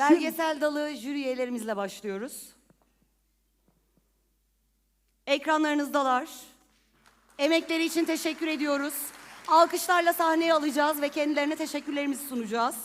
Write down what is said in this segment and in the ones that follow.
Belgesel dalı jüri başlıyoruz. Ekranlarınızdalar. Emekleri için teşekkür ediyoruz. Alkışlarla sahneye alacağız ve kendilerine teşekkürlerimizi sunacağız.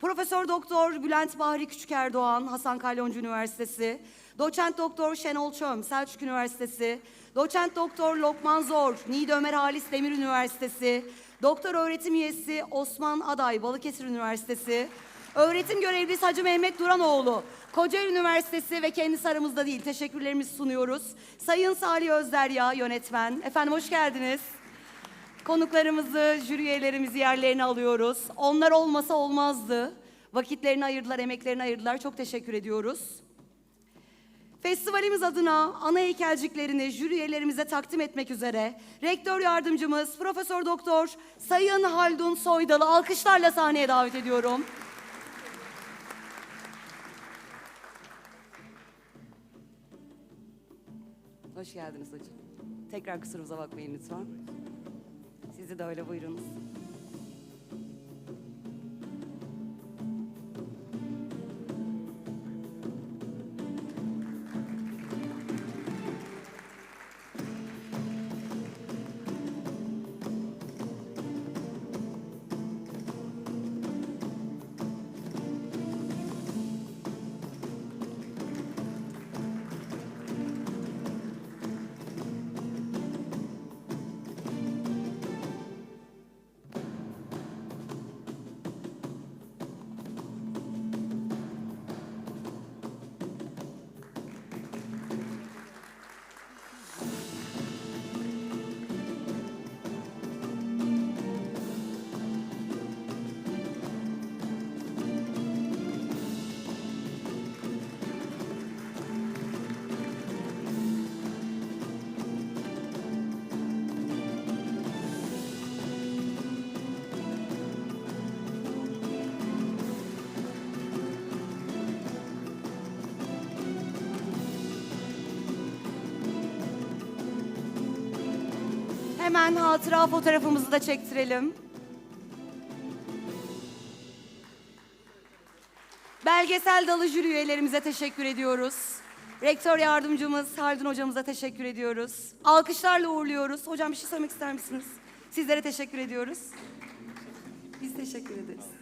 Profesör Doktor Bülent Bahri Küçükerdoğan, Hasan Kalyoncu Üniversitesi, Doçent Doktor Şenol Çöm, Selçuk Üniversitesi, Doçent Doktor Lokman Zor, Niğde Ömer Halis Demir Üniversitesi, Doktor öğretim üyesi Osman Aday, Balıkesir Üniversitesi, Öğretim görevlisi Hacı Mehmet Duranoğlu, Kocaeli Üniversitesi ve kendisi aramızda değil. Teşekkürlerimizi sunuyoruz. Sayın Salih Özderya yönetmen. Efendim hoş geldiniz. Konuklarımızı, jüri üyelerimizi yerlerine alıyoruz. Onlar olmasa olmazdı. Vakitlerini ayırdılar, emeklerini ayırdılar. Çok teşekkür ediyoruz. Festivalimiz adına ana heykelciklerini jüri üyelerimize takdim etmek üzere rektör yardımcımız Profesör Doktor Sayın Haldun Soydalı alkışlarla sahneye davet ediyorum. Hoş geldiniz hocam. Tekrar kusurumuza bakmayın lütfen. Sizi de öyle buyurunuz. Hemen hatıra fotoğrafımızı da çektirelim. Belgesel dalı jüri üyelerimize teşekkür ediyoruz. Rektör yardımcımız Haldun hocamıza teşekkür ediyoruz. Alkışlarla uğurluyoruz. Hocam bir şey söylemek ister misiniz? Sizlere teşekkür ediyoruz. Biz teşekkür ederiz.